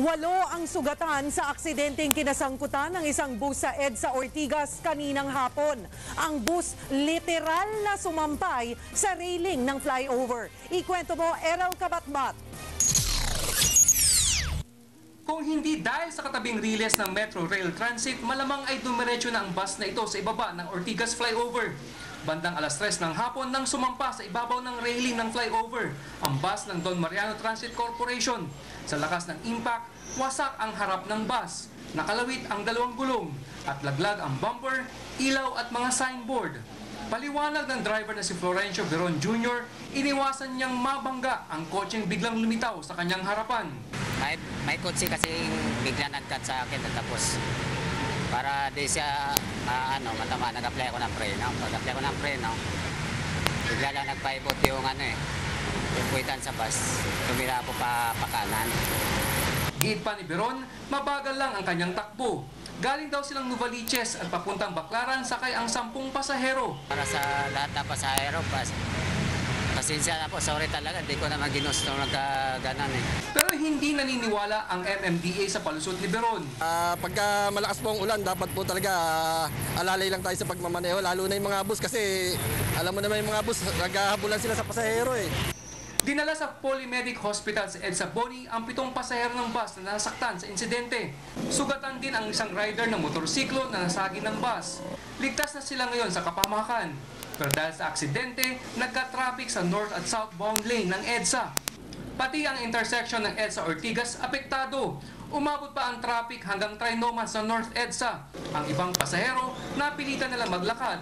Walo ang sugatan sa aksidenteng kinasangkutan ng isang bus sa EDSA Ortigas kaninang hapon. Ang bus literal na sumampay sa railing ng flyover. Ikwento mo, Errol Kabatbat. Kung hindi dahil sa katabing riles ng Metro Rail Transit, malamang ay dumiretso na ang bus na ito sa ibaba ng Ortigas Flyover. Bandang alas 3 ng hapon nang sumampa sa ibabaw ng railing ng flyover ang bus ng Don Mariano Transit Corporation. Sa lakas ng impact, wasak ang harap ng bus. Nakalawit ang dalawang gulong at laglag ang bumper, ilaw at mga signboard. Paliwanag ng driver na si Florencio Veron Jr., iniwasan niyang mabangga ang kotseng biglang lumitaw sa kanyang harapan. May, may kotse kasi bigla nag-cut sa akin tapos para di siya ah, ano, matama, nag-apply ako ng preno. Pag-apply ko ng preno, bigla lang nagpaibot yung ano eh, yung puwitan sa bus. Tumira ako pa, pa kanan. Giit pa ni Veron, mabagal lang ang kanyang takbo. Galing daw silang Novaliches at papuntang Baklaran sakay ang sampung pasahero. Para sa lahat ng pasahero, pas, pasensya na po, sorry talaga, di ko naman ginusto nagkaganan eh. Pero hindi naniniwala ang MMDA sa palusot ni Veron. Ah, pagka malakas po ang ulan, dapat po talaga ah, alalay lang tayo sa pagmamaneho, lalo na yung mga bus kasi alam mo naman yung mga bus, naghahabulan sila sa pasahero eh. Dinala sa Polymedic Hospital sa EDSA Boni ang pitong pasahero ng bus na nasaktan sa insidente. Sugatan din ang isang rider ng motorsiklo na nasagi ng bus. Ligtas na sila ngayon sa kapamakan. Pero dahil sa aksidente, nagka-traffic sa north at southbound lane ng EDSA. Pati ang intersection ng EDSA Ortigas apektado. Umabot pa ang traffic hanggang Trinoman sa North EDSA. Ang ibang pasahero, napilitan nila maglakad.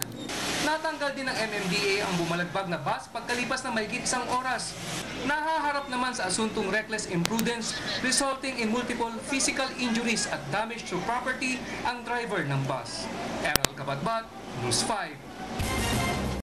Natanggal din ng MMDA ang bumalagbag na bus pagkalipas ng mahigit isang oras. Nahaharap naman sa asuntong reckless imprudence resulting in multiple physical injuries at damage to property ang driver ng bus. Errol Kabatbat, News 5.